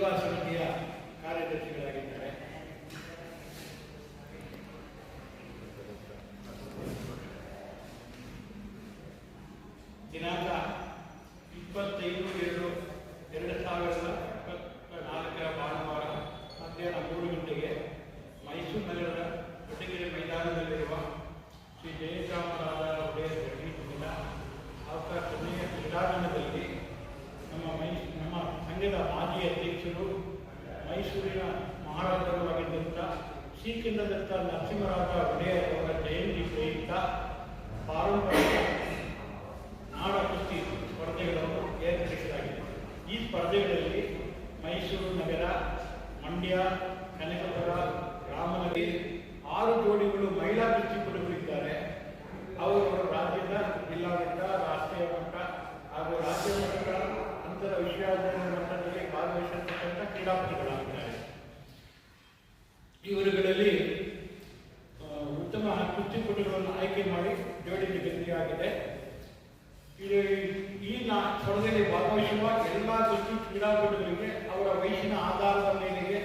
ಸೇವಾ ಸಮಿತಿಯ ಕಾರ್ಯದರ್ಶಿಗಳಾಗಿದ್ದಾರೆ. ದಿನಾಂಕ ಇಪ್ಪತ್ತೈದು ಎರಡು ಎರಡು ಸಾವಿರದ ಇಪ್ಪತ್ತ ನಾಲ್ಕರ ಭಾನುವಾರ ಮಧ್ಯಾಹ್ನ ಮೂರು ಗಂಟೆಗೆ ಮೈಸೂರು ನಗರದ ಕೊಟ್ಟಗೆರೆ ಮೈದಾನದಲ್ಲಿರುವ ಶ್ರೀ ಜಯಚಾಮರಾಜ ಮೈಸೂರಿನ ಮಹಾರಾಜರು ಆಗಿದ್ದಂಥ ಶ್ರೀಕಂಠದತ್ತ ನರಸಿಂಹರಾಜ ಒಡೆಯರ್ ಅವರ ಜಯಂತಿ ಪ್ರಯುಕ್ತ ಪಾರಂಪರಿಕ ನಾಡ ಕುಸ್ತಿ ಸ್ಪರ್ಧೆಗಳನ್ನು ಏರ್ಪಡಿಸಲಾಗಿದೆ. ಈ ಸ್ಪರ್ಧೆಗಳಲ್ಲಿ ಮೈಸೂರು ನಗರ, ಮಂಡ್ಯ ಕ್ರೀಡಾಪಟುಗಳಾಗಿದ್ದಾರೆ ಇವರುಗಳಲ್ಲಿ ಉತ್ತಮ ಕುಸ್ತಿಪಟುಗಳನ್ನು ಆಯ್ಕೆ ಮಾಡಿ ಜೋಡಿ ನಿಗದಿಯಾಗಿದೆ ಈ ಸ್ಥಳದಲ್ಲಿ ಭಾಗವಹಿಸುವ ಎಲ್ಲ ಕುಸ್ತಿ ಕ್ರೀಡಾಪಟುಗಳಿಗೆ ಅವರ ವಯಸ್ಸಿನ ಆಧಾರದ ಮೇಲೆ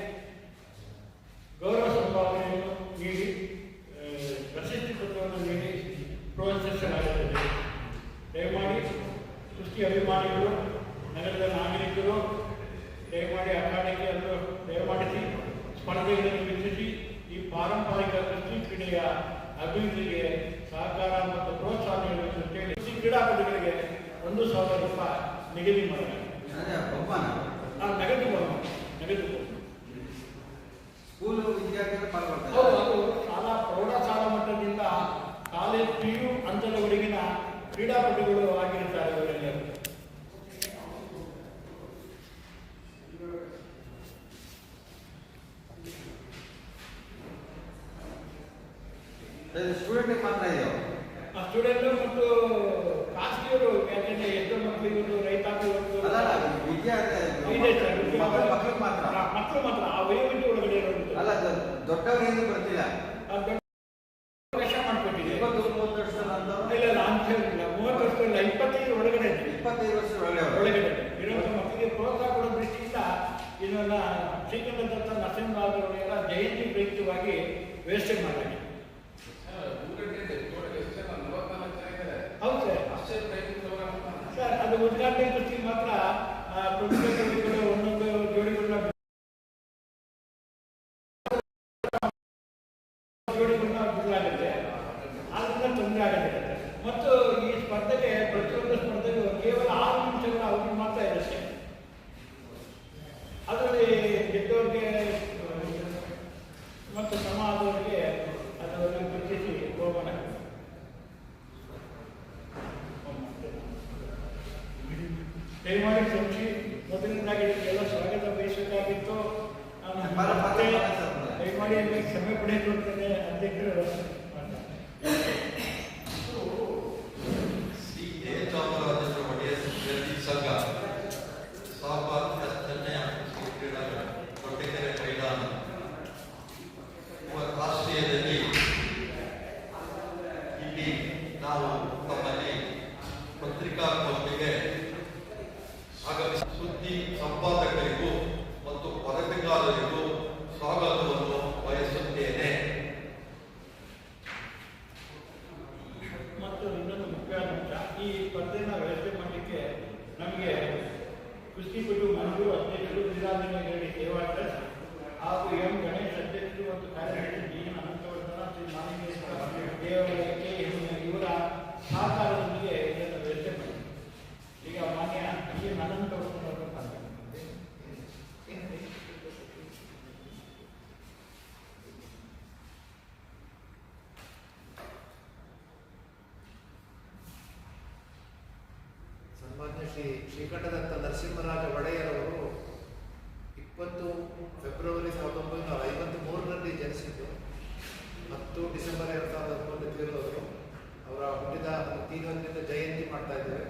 ಗೌರವ ಸಂಭಾವನೆಯನ್ನು ನೀಡಿ ಪ್ರಶಸ್ತಿ ಪತ್ರವನ್ನು ನೀಡಿ ಪ್ರೋತ್ಸಾಹಿಸಲಾಗುತ್ತದೆ. ದಯಮಾಡಿ ಕುಸ್ತಿ ಅಭಿಮಾನಿಗಳು, ನಗರದ ನಾಗರಿಕರು ದಯಮಾಡಿ ಅಖಾಡಕ್ಕೆಯನ್ನು ದಯಮಾಡಿಸಿ ಸ್ಪರ್ಧೆಗಳನ್ನು ವೀಕ್ಷಿಸಿ ಈ ಪಾರಂಪರಿಕ ಕೃಷಿ ಕ್ರೀಡೆಯ ಅಭಿವೃದ್ಧಿಗೆ ಸಹಕಾರ ಮತ್ತು ಪ್ರೋತ್ಸಾಹ ನೀಡಬೇಕು ಅಂತೇಳಿ ಕ್ರೀಡಾಪಟುಗಳಿಗೆ ಒಂದು ಸಾವಿರ ರೂಪಾಯಿ ನಿಗದಿ ಆ ನಗದು ನಗದು ಸ್ಕೂಲ್ ವಿದ್ಯಾರ್ಥಿಗಳು ಪಾಲ್ಗೊಳ್ತಾರೆ. ಶಾಲಾ ಪ್ರೌಢಶಾಲಾ ಮಟ್ಟದಿಂದ ಕಾಲೇಜ್ ಪಿ ಯು ಹಂತದವರೆಗಿನ ಕ್ರೀಡಾಪಟುಗಳು ಸ್ಟೂಡೆಂಟ್ ಮಾತ್ರ ಇದೆಯೋ ಆ ಸ್ಟೂಡೆಂಟ್ ಮತ್ತು ಖಾಸಗಿಯವರು ಯಾಕೆಂದ್ರೆ ಎಷ್ಟೋ ಮಕ್ಕಳಿಗೂ ರೈತಾಪಿ ವಿದ್ಯಾರ್ಥಿ ಇದೆ ಸರ್ ಮಕ್ಕಳು ಮಕ್ಕಳು ಮಾತ್ರ. ಮಕ್ಕಳು ಮಾತ್ರ. ಆ ವಯೋಮಿತಿ ಒಳಗಡೆ ಅಲ್ಲ ದೊಡ್ಡವರೇನು ಬರ್ತಿಲ್ಲ. ಇಪ್ಪತ್ತು ಮೂವತ್ತು ವರ್ಷದ ಅಂತವ್ರು ಇಲ್ಲ ಇಲ್ಲ ಅಂತ ಹೇಳಿಲ್ಲ. ಮೂವತ್ತು ವರ್ಷ ಇಲ್ಲ ಇಪ್ಪತ್ತೈದು ಒಳಗಡೆ ಇದೆ. ಇಪ್ಪತ್ತೈದು ವರ್ಷ ಒಳ್ಳೆಯವರು ಒಳಗಡೆ ಇರುವಂತ ಮಕ್ಕಳಿಗೆ ಪ್ರೋತ್ಸಾಹ ಕೊಡೋ ದೃಷ್ಟಿಯಿಂದ ಇದನ್ನ ಶ್ರೀಕಂಠದತ್ತ ನರಸಿಂಹರಾಜರವರ ಜಯಂತಿ ಪ್ರಯುಕ್ತವಾಗಿ ವ್ಯವಸ್ಥೆ ಮಾಡಲಾಗಿದೆ. ಒಂದೊಂದು ಜೋಡಿಗಳನ್ನ ಜೋಡಿಗಳನ್ನ ಬಿಡಲಾಗುತ್ತೆ ಆದ್ರಿಂದ ತೊಂದರೆ ಮತ್ತು ಈ ಸ್ಪರ್ಧೆಗೆ ಪ್ರತಿಯೊಂದು ಸ್ಪರ್ಧೆಗೂ ಕೇವಲ ಆರು ನಿಮಿಷಗಳ ಅವಧಿ ಮಾತ್ರ ಅಷ್ಟೇ ಅದರಲ್ಲಿ ಗೆದ್ದವರಿಗೆ ಮತ್ತು ಶ್ರೀ ಶ್ರೀಕಂಠದತ್ತ ನರಸಿಂಹರಾಜ ಒಡೆಯರವರು ಇಪ್ಪತ್ತು ಫೆಬ್ರವರಿ ಸಾವಿರದ ಒಂಬೈನೂರ ಐವತ್ತ್ ಮೂರರಲ್ಲಿ ಜನಿಸಿದ್ದು ಹತ್ತು ಡಿಸೆಂಬರ್ ಎರಡು ಸಾವಿರದ ಹದಿಮೂರರಲ್ಲಿ ಅವರ ಹುಟ್ಟಿದ ತೀರ್ಥದಿಂದ ಜಯಂತಿ ಮಾಡ್ತಾ ಇದ್ದೇವೆ.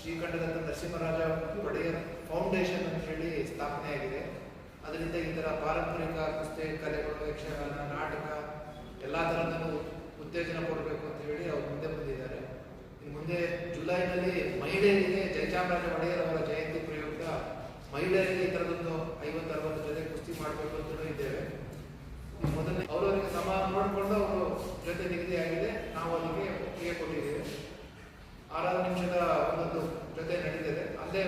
ಶ್ರೀಕಂಠದತ್ತ ನರಸಿಂಹರಾಜ ಒಡೆಯರ್ ಫೌಂಡೇಶನ್ ಅಂತ ಹೇಳಿ ಸ್ಥಾಪನೆಯಾಗಿದೆ ಅದರಿಂದ ಈ ಥರ ಪಾರಂಪರಿಕ ಕುಸ್ತಿ, ಕಲೆಗಳು, ಯಕ್ಷಗಾನ, ನಾಟಕ ಎಲ್ಲ ಥರದ ಉತ್ತೇಜನ ಕೊಡಬೇಕು ಅಂತ ಹೇಳಿ ಅವ್ರು ಮುಂದೆ ಬಂದಿದ್ದಾರೆ. ಮುಂದೆ ಜಯಚಾಮರಾಜ ಒಡೆಯರ್ ಅವರ ಜಯಂತಿ ಪ್ರಯುಕ್ತ ಮಹಿಳೆಯರಿಗೆ ಈ ಥರದೊಂದು ಐವತ್ತು ಅರವತ್ತು ಜೊತೆ ಕುಸ್ತಿ ಮಾಡಬೇಕು ಅಂತಲೂ ಇದ್ದೇವೆ. ಮೊದಲನೇ ಅವರವರಿಗೆ ಸಮಾನ ನೋಡಿಕೊಂಡು ಅವರು ಜೊತೆ ನಿಗದಿಯಾಗಿದೆ. ನಾವು ಅವರಿಗೆ ಒಪ್ಪಿಗೆ ಕೊಟ್ಟಿದ್ದೇವೆ. ಆರಾರು ನಿಮಿಷದ ಒಂದೊಂದು ಜೊತೆ ನಡೆದಿದೆ ಅಲ್ಲೇ